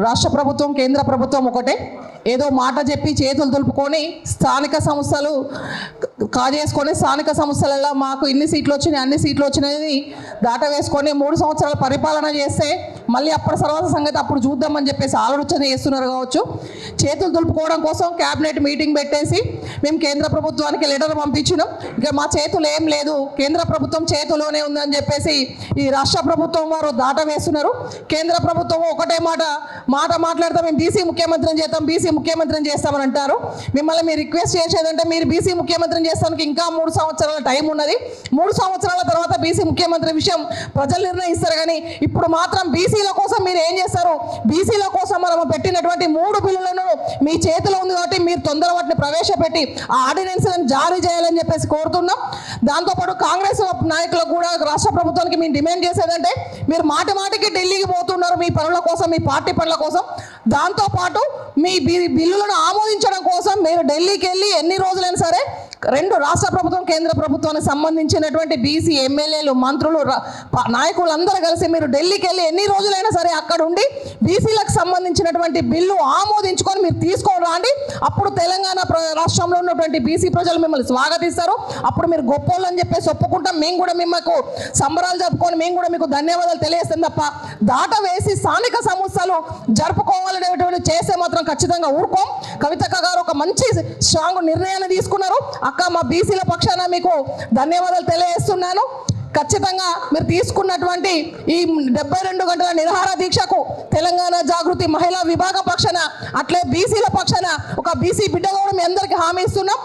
రాష్ట్ర ప్రభుత్వం కేంద్ర ప్రభుత్వం ఒకటే. ఏదో మాట చెప్పి చేతులు దులుపుకొని స్థానిక సంస్థలు కాజేసుకొని స్థానిక సంస్థలలో మాకు ఇన్ని సీట్లు వచ్చినాయి అన్ని సీట్లు వచ్చినాయి దాట వేసుకొని మూడు సంవత్సరాల పరిపాలన చేస్తే మళ్ళీ అప్పటి తర్వాత సంగతి అప్పుడు చూద్దామని చెప్పేసి ఆలోచన చేస్తున్నారు కావచ్చు. చేతులు దులుపుకోవడం కోసం క్యాబినెట్ మీటింగ్ పెట్టేసి మేము కేంద్ర ప్రభుత్వానికి లెటర్ పంపించినాం. ఇక మా చేతులు ఏం లేదు. కేంద్ర ప్రభుత్వం చేతిలోనే ఉందని చెప్పేసి ఈ రాష్ట్ర ప్రభుత్వం వారు దాట వేస్తున్నారు. కేంద్ర ప్రభుత్వం ఒకటే మాట మాట మాట్లాడితే మేము బీసీ ముఖ్యమంత్రిని చేస్తాం బీసీ ముఖ్యమంత్రిని చేస్తామని అంటారు. మిమ్మల్ని మీరు రిక్వెస్ట్ చేసేదంటే మీరు బీసీ ముఖ్యమంత్రిని చేస్తానికి ఇంకా మూడు సంవత్సరాల టైం ఉన్నది. మూడు సంవత్సరాల తర్వాత బీసీ ముఖ్యమంత్రి విషయం ప్రజలు నిర్ణయిస్తారు కానీ ఇప్పుడు మాత్రం బీసీ ఎస్సీల కోసం మీరు ఏం చేస్తారు? బీసీల కోసం మనం పెట్టినటువంటి మూడు బిల్లులను మీ చేతిలో ఉంది కాబట్టి మీరు తొందర వాటిని ప్రవేశపెట్టి ఆ ఆర్డినెన్స్లను జారీ చేయాలని చెప్పేసి కోరుతున్నాం. దాంతోపాటు కాంగ్రెస్ నాయకులకు కూడా రాష్ట్ర ప్రభుత్వానికి మేము డిమాండ్ చేసేదంటే మీరు మాటి మాటికి ఢిల్లీకి పోతున్నారు మీ పనుల కోసం మీ పార్టీ పనుల కోసం. దాంతోపాటు మీ బిల్లులను ఆమోదించడం కోసం మీరు ఢిల్లీకి వెళ్ళి ఎన్ని రోజులైనా సరే రెండు రాష్ట్ర ప్రభుత్వం కేంద్ర ప్రభుత్వానికి సంబంధించినటువంటి బీసీ ఎమ్మెల్యేలు మంత్రులు నాయకులందరూ కలిసి మీరు ఢిల్లీకి వెళ్ళి ఎన్ని రోజులైనా సరే అక్కడ ఉండి బీసీలకు సంబంధించినటువంటి బిల్లు ఆమోదించుకొని మీరు తీసుకొని రాండి. అప్పుడు తెలంగాణ ప్ర- రాష్ట్రంలో ఉన్నటువంటి బీసీ ప్రజలు మిమ్మల్ని స్వాగతిస్తారు. అప్పుడు మీరు గొప్పోళ్ళు అని చెప్పేసి ఒప్పుకుంటాం. మేము కూడా మిమ్మకు సంబరాలు జరుపుకొని మేము కూడా మీకు ధన్యవాదాలు తెలియస్తాం తప్ప దాట వేసి స్థానిక సంస్థలు జరుపుకోవాలి అనేటువంటి చేస్తే మాత్రం ఖచ్చితంగా ఊరుకోం. కవితక్క గారు ఒక మంచి స్ట్రాంగ్ నిర్ణయాన్ని తీసుకున్నారు. అక్క మా బీసీల పక్షాన మీకు ధన్యవాదాలు తెలియజేస్తున్నాను. ఖచ్చితంగా మీరు తీసుకున్నటువంటి ఈ డెబ్బై రెండు గంటల నిరహార దీక్షకు తెలంగాణ జాగృతి మహిళా విభాగం పక్షాన అట్లే బీసీల పక్షాన ఒక బీసీ బిడ్డగా కూడా మీ అందరికీ హామీ ఇస్తున్నాం.